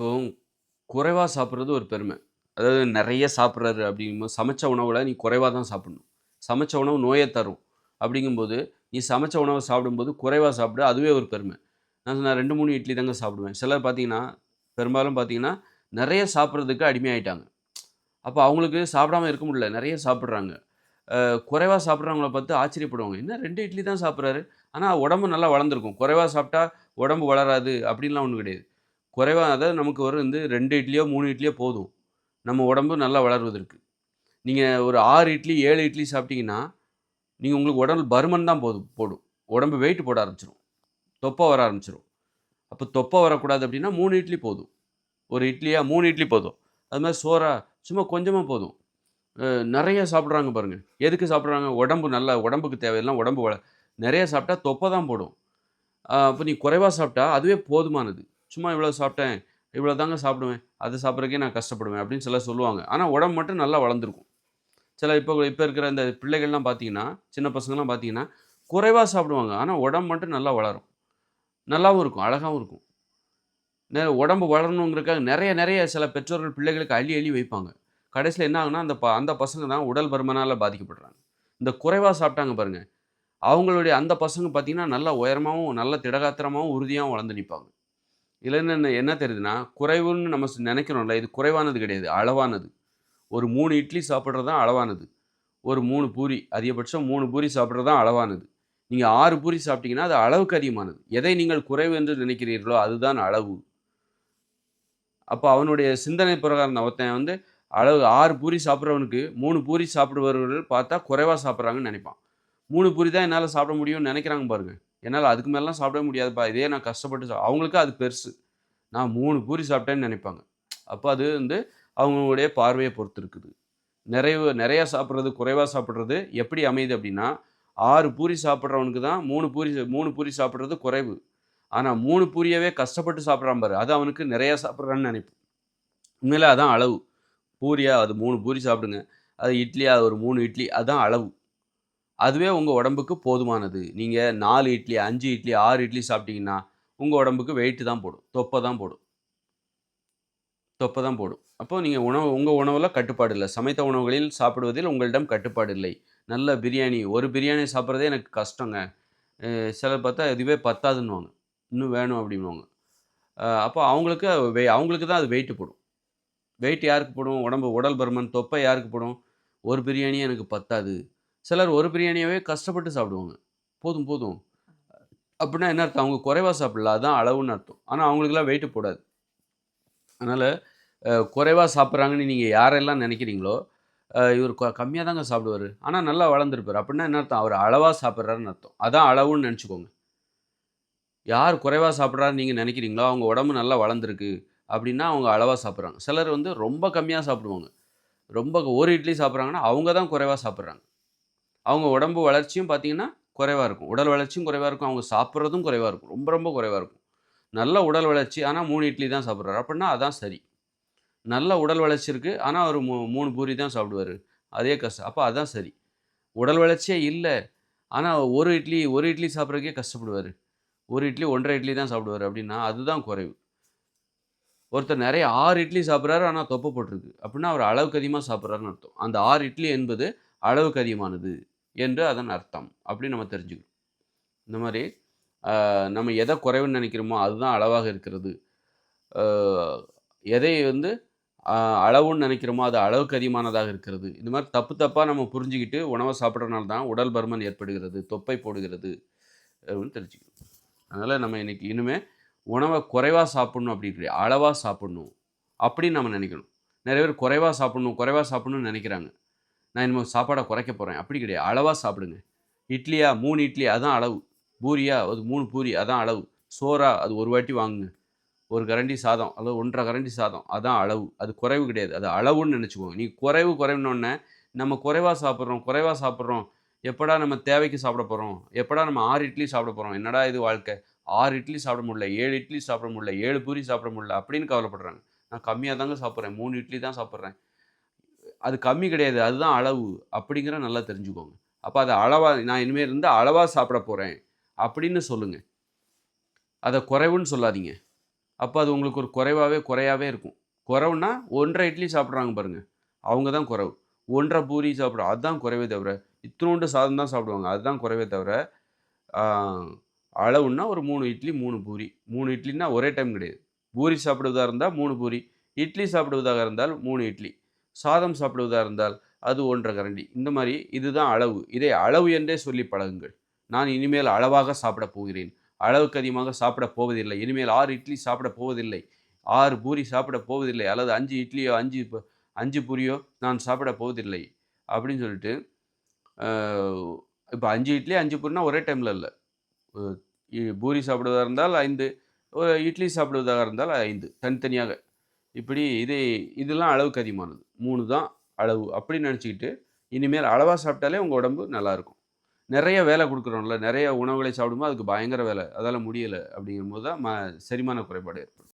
இப்போ குறைவாக சாப்பிட்றது ஒரு பெருமை. அதாவது நிறைய சாப்பிட்றாரு அப்படிங்கும்போது, சமைச்ச உணவில் நீ குறைவாக தான் சாப்பிடணும். சமைச்ச உணவு நோயை தரும். அப்படிங்கும்போது, நீ சமைச்ச உணவை சாப்பிடும்போது குறைவாக சாப்பிட அதுவே ஒரு பெருமை. நான் நான் 2, 3 இட்லி தாங்க சாப்பிடுவேன். சிலர் பார்த்தீங்கன்னா, பெரும்பாலும் பார்த்தீங்கன்னா, நிறைய சாப்பிட்றதுக்கு அடிமையாயிட்டாங்க. அப்போ அவங்களுக்கு சாப்பிடாம இருக்க முடியல. நிறைய சாப்பிட்றாங்க குறைவாக குறைவா பார்த்து ஆச்சரியப்படுவாங்க. என்ன ரெண்டு இட்லி தான் சாப்பிட்றாரு ஆனால் உடம்பு நல்லா வளர்ந்துருக்கும் குறைவாக சாப்பிட்டா உடம்பு வளராது அப்படின்லாம் ஒன்றும் கிடையாது. குறைவாக அதாவது நமக்கு ஒரு வந்து ரெண்டு இட்லியோ, மூணு இட்லியோ போதும். நம்ம உடம்பு நல்லா வளர்வதற்கு. நீங்கள் ஒரு ஆறு இட்லி, ஏழு இட்லி சாப்பிட்டீங்கன்னா, நீங்கள் உங்களுக்கு உடம்பு பருமன் தான் போதும் போடும். உடம்பு வெயிட் போட ஆரம்பிச்சிடும் தொப்பை வர ஆரம்பிச்சிடும் அப்போ தொப்பை வரக்கூடாது அப்படின்னா மூணு இட்லி போதும். ஒரு இட்லியாக மூணு இட்லி போதும். அது மாதிரி சோறா சும்மா கொஞ்சமாக போதும். நிறைய சாப்பிட்றாங்க பாருங்கள் எதுக்கு சாப்பிட்றாங்க உடம்பு நல்லா உடம்புக்கு தேவையெல்லாம் உடம்பு வள நிறைய சாப்பிட்டா தொப்பை தான் போடும். அப்போ நீ குறைவாக சாப்பிட்டா அதுவே போதுமானது. சும்மா இவ்வளோ சாப்பிட்டேன். இவ்வளோ தாங்க சாப்பிடுவேன். அது சாப்பிட்றக்கே நான் கஷ்டப்படுவேன் அப்படின்னு சில சொல்லுவாங்க. ஆனால் உடம்பு மட்டும் நல்லா வளர்ந்துருக்கும் சில இப்போ இப்போ இருக்கிற இந்த பிள்ளைகள்லாம் பார்த்தீங்கன்னா, சின்ன பசங்கள்லாம் பார்த்தீங்கன்னா, குறைவாக சாப்பிடுவாங்க. ஆனால் உடம்பு மட்டும் நல்லா வளரும். நல்லாவும் இருக்கும். அழகாகவும் இருக்கும். நெ உடம்பு வளரணுங்கிறக்காக நிறைய நிறைய சில பெற்றோர்கள் பிள்ளைகளுக்கு அள்ளி அள்ளி வைப்பாங்க. கடைசியில் என்ன ஆகுனா அந்த ப அந்த பசங்க தான் உடல் பருமனால் பாதிக்கப்படுறாங்க. இந்த குறைவாக சாப்பிட்டாங்க பாருங்க. அவங்களுடைய அந்த பசங்க பார்த்தீங்கன்னா, நல்லா உயரமாகவும் நல்ல திடகாத்திரமாகவும் உறுதியாகவும் வளர்ந்து நிற்பாங்க இதுல என்ன என்ன தெரியுதுன்னா, குறைவுன்னு நம்ம நினைக்கிறோம்ல இது குறைவானது கிடையாது. அளவானது. ஒரு மூணு இட்லி சாப்பிட்றது தான் அளவானது. ஒரு மூணு பூரி அதிகபட்சம் மூணு பூரி சாப்பிட்றது தான் அளவானது. நீங்கள் ஆறு பூரி சாப்பிட்டீங்கன்னா, அது அளவுக்கு அதிகமானது. எதை நீங்கள் குறைவு என்று நினைக்கிறீர்களோ, அதுதான் அளவு. அப்போ அவனுடைய சிந்தனை பிரகாரம் ஒருத்தன் வந்து அளவு ஆறு பூரி சாப்பிட்றவனுக்கு மூணு பூரி சாப்பிடுபவர்கள் பார்த்தா குறைவாக சாப்பிட்றாங்கன்னு நினைப்பான் மூணு பூரி தான் என்னால் சாப்பிட முடியும்னு நினைக்கிறாங்க பாருங்கள் என்னால் அதுக்கு மேலாம் சாப்பிடவே முடியாதுப்பா. இதே நான் கஷ்டப்பட்டு அவங்களுக்கு அது பெருசு. நான் மூணு பூரி சாப்பிட்டேன்னு நினைப்பாங்க அப்போ அது வந்து அவங்களுடைய பார்வையை பொறுத்து இருக்குது. நிறைவு நிறையா சாப்பிட்றது குறைவாக சாப்பிட்றது எப்படி அமையுது அப்படின்னா, ஆறு பூரி சாப்பிட்றவனுக்கு தான் மூணு பூரி மூணு பூரி சாப்பிட்றது குறைவு. ஆனால் மூணு பூரியவே கஷ்டப்பட்டு சாப்பிட்றான் பாரு, அது அவனுக்கு நிறையா சாப்பிட்றான்னு நினைப்பு உண்மையில் அதான் அளவு. பூரியா அது மூணு பூரி சாப்பிடுங்க. அது இட்லியா ஒரு மூணு இட்லி அதுதான் அளவு. அதுவே உங்கள் உடம்புக்கு போதுமானது. நீங்கள் நாலு இட்லி, அஞ்சு இட்லி, ஆறு இட்லி சாப்பிட்டீங்கன்னா, உங்கள் உடம்புக்கு வெயிட்டு தான் போடும். தொப்பை தான் போடும். தொப்பை தான் போடும். அப்போது நீங்கள் உணவு உங்கள் உணவில் கட்டுப்பாடு இல்லை சமைத்த உணவுகளில் சாப்பிடுவதில் உங்களிடம் கட்டுப்பாடு இல்லை. நல்ல பிரியாணி, ஒரு பிரியாணி சாப்பிட்றதே எனக்கு கஷ்டங்க. சில சிலர் பார்த்தா இதுவே பத்தாதுன்னுவாங்க. இன்னும் வேணும் அப்படின்வாங்க அப்போ அவங்களுக்கு வெ அவங்களுக்கு தான் அது வெயிட்டு போடும். வெயிட் யாருக்கு போடும்? உடம்பு உடல் பருமன், தொப்பை யாருக்கு போடும்? ஒரு பிரியாணியே எனக்கு பத்தாது. சிலர் ஒரு பிரியாணியாகவே கஷ்டப்பட்டு சாப்பிடுவாங்க. போதும், போதும். அப்படின்னா என்ன அர்த்தம்? அவங்க குறைவா சாப்பிடல. அதுதான் அளவுன்னு அர்த்தம். ஆனால் அவங்களுக்குலாம் வெயிட்டு போடாது. அதனால் குறைவாக சாப்பிட்றாங்கன்னு நீங்கள் யாரெல்லாம் நினைக்கிறீங்களோ இவர் க கம்மியா தாங்க சாப்பிடுவாரு. ஆனால் நல்லா வளர்ந்துருப்பார் அப்படின்னா என்ன அர்த்தம்? அவர் அளவாக சாப்பிட்றாருன்னு அர்த்தம். அதான் அளவுன்னு நினச்சிக்கோங்க யார் குறைவா சாப்பிட்றாரு நீங்கள் நினைக்கிறீங்களோ அவங்க உடம்பு நல்லா வளர்ந்துருக்கு அப்படின்னா, அவங்க அளவாக சாப்பிட்றாங்க சிலர் வந்து ரொம்ப கம்மியாக சாப்பிடுவாங்க. ரொம்ப ஒரு இட்லி சாப்பிட்றாங்கன்னா அவங்க தான் குறைவாக சாப்பிட்றாங்க அவங்க உடம்பு வளர்ச்சியும் பார்த்தீங்கன்னா, குறைவாக இருக்கும். உடல் வளர்ச்சியும் குறைவாக இருக்கும். அவங்க சாப்பிட்றதும் குறைவாக இருக்கும். ரொம்ப ரொம்ப குறைவாக இருக்கும். நல்ல உடல் வளர்ச்சி. ஆனால் மூணு இட்லி தான் சாப்பிட்றாரு அப்படின்னா அதான் சரி. நல்ல உடல் வளர்ச்சி இருக்குது ஆனால் அவர் மூ மூணு பூரி தான் சாப்பிடுவாரு. அதே கஷ்டம். அப்போ அதான் சரி. உடல் வளர்ச்சியே இல்லை ஆனால் ஒரு இட்லி ஒரு இட்லி சாப்பிட்றதுக்கே கஷ்டப்படுவார் ஒரு இட்லி 1 1/2 இட்லி தான் சாப்பிடுவாரு அப்படின்னா, அதுதான் குறைவு. ஒருத்தர் நிறைய ஆறு இட்லி சாப்பிட்றாரு ஆனால் தொப்பை போட்டிருக்கு. அப்படின்னா அவர் அளவுக்கு அதிகமாக சாப்பிட்றாருன்னு அர்த்தம். அந்த ஆறு இட்லி என்பது அளவுக்கு அதிகமானது என்று அதன் அர்த்தம். அப்படின்னு நம்ம தெரிஞ்சுக்கணும். இந்த மாதிரி நம்ம எதை குறைவுன்னு நினைக்கிறோமோ அதுதான் அளவாக இருக்கிறது. எதை வந்து அளவுன்னு நினைக்கிறோமோ அது அளவுக்கு அதிகமானதாக இருக்கிறது. இந்த மாதிரி தப்பு தப்பாக நம்ம புரிஞ்சுக்கிட்டு உணவை சாப்பிட்றதுனால தான் உடல் பருமன் ஏற்படுகிறது. தொப்பை போடுகிறது. அப்படின்னு தெரிஞ்சுக்கணும். அதனால் நம்ம இன்னைக்கு இனிமே உணவை குறைவாக சாப்பிட்ணும் அப்படி கிடையாது. அளவாக சாப்பிட்ணும் அப்படின்னு நம்ம நினைக்கணும் நிறைய பேர் குறைவாக சாப்பிட்ணும் குறைவாக சாப்பிட்ணும்னு நினைக்கிறாங்க நான் இனிமேல் சாப்பாடை குறைக்க போகிறேன் அப்படி கிடையாது. அளவாக சாப்பிடுங்க. இட்லியா மூணு இட்லி அதான் அளவு. பூரியா அது மூணு பூரி அதான் அளவு. சோறா அது ஒரு வாட்டி வாங்குங்க. ஒரு கரண்டி சாதம் அல்லது 1 1/2 கரண்டி சாதம் அதான் அளவு. அது குறைவு கிடையாது. அது அளவுன்னு நினச்சிக்கோங்க நீ குறைவு குறைவுனோடனே நம்ம குறைவாக சாப்பிட்றோம் குறைவா சாப்பிட்றோம் எப்படா நம்ம தேவைக்கு சாப்பிட போகிறோம் எப்படா நம்ம ஆறு இட்லி சாப்பிட போகிறோம் என்னடா இது வாழ்க்கை? ஆறு இட்லி சாப்பிட முடியல, ஏழு இட்லி சாப்பிட முடியல, ஏழு பூரி சாப்பிட முடியல அப்படின்னு கவலைப்படுறாங்க. நான் கம்மியாக தாங்க சாப்பிட்றேன் மூணு இட்லி தான் சாப்பிட்றேன் அது கம்மி கிடையாது. அதுதான் அளவு. அப்படிங்கிற நல்லா தெரிஞ்சுக்கோங்க. அப்போ அதை அளவாக நான் இனிமேல் இருந்து அளவாக சாப்பிட போகிறேன் அப்படின்னு சொல்லுங்கள் அதை குறைவுன்னு சொல்லாதீங்க. அப்போ அது உங்களுக்கு ஒரு குறைவாகவே குறையாவே இருக்கும். குறவுனா ஒன்றரை இட்லி சாப்பிட்றாங்க பாருங்கள் அவங்க தான் குறைவு. ஒன்றரை பூரி சாப்பிட்ற அதுதான் குறைவே தவிர இத்தினோண்டு சாதம் தான் சாப்பிடுவாங்க. அதுதான் குறைவே தவிர அளவுன்னா ஒரு மூணு இட்லி மூணு பூரி. மூணு இட்லின்னா ஒரே டைம் கிடையாது. பூரி சாப்பிடுவதாக இருந்தால் மூணு பூரி. இட்லி சாப்பிடுவதாக இருந்தால் மூணு இட்லி. சாதம் சாப்பிடுவதாக இருந்தால் அது ஒன்றரை கரண்டி. இந்த மாதிரி இதுதான் அளவு. இதை அளவு என்றே சொல்லி பழகுங்கள். நான் இனிமேல் அளவாக சாப்பிட போகிறேன். அளவுக்கு அதிகமாக சாப்பிட போவதில்லை. இனிமேல் ஆறு இட்லி சாப்பிட போவதில்லை. ஆறு பூரி சாப்பிட போவதில்லை. அல்லது அஞ்சு இட்லியோ அஞ்சு ப- அஞ்சு பூரியோ நான் சாப்பிட போவதில்லை. அப்படின்னு சொல்லிட்டு இப்போ அஞ்சு இட்லி அஞ்சு பூரினா ஒரே டைமில் இல்லை. பூரி சாப்பிடுவதாக இருந்தால் ஐந்து ஒரு இட்லி சாப்பிடுவதாக இருந்தால் ஐந்து தனித்தனியாக. இப்படி இது இதெல்லாம் அளவுக்கு அதிகமானது. மூணு தான் அளவு. அப்படின்னு நினச்சிக்கிட்டு இனிமேல் அளவாக சாப்பிட்டாலே உங்கள் உடம்பு நல்லாயிருக்கும். நிறைய வேலை கொடுக்குறோம்ல நிறைய உணவுகளை சாப்பிடும்போது அதுக்கு பயங்கர வேலை. அதால் முடியலை அப்படிங்கும்போது தான் ம செரிமான குறைபாடு ஏற்படும்.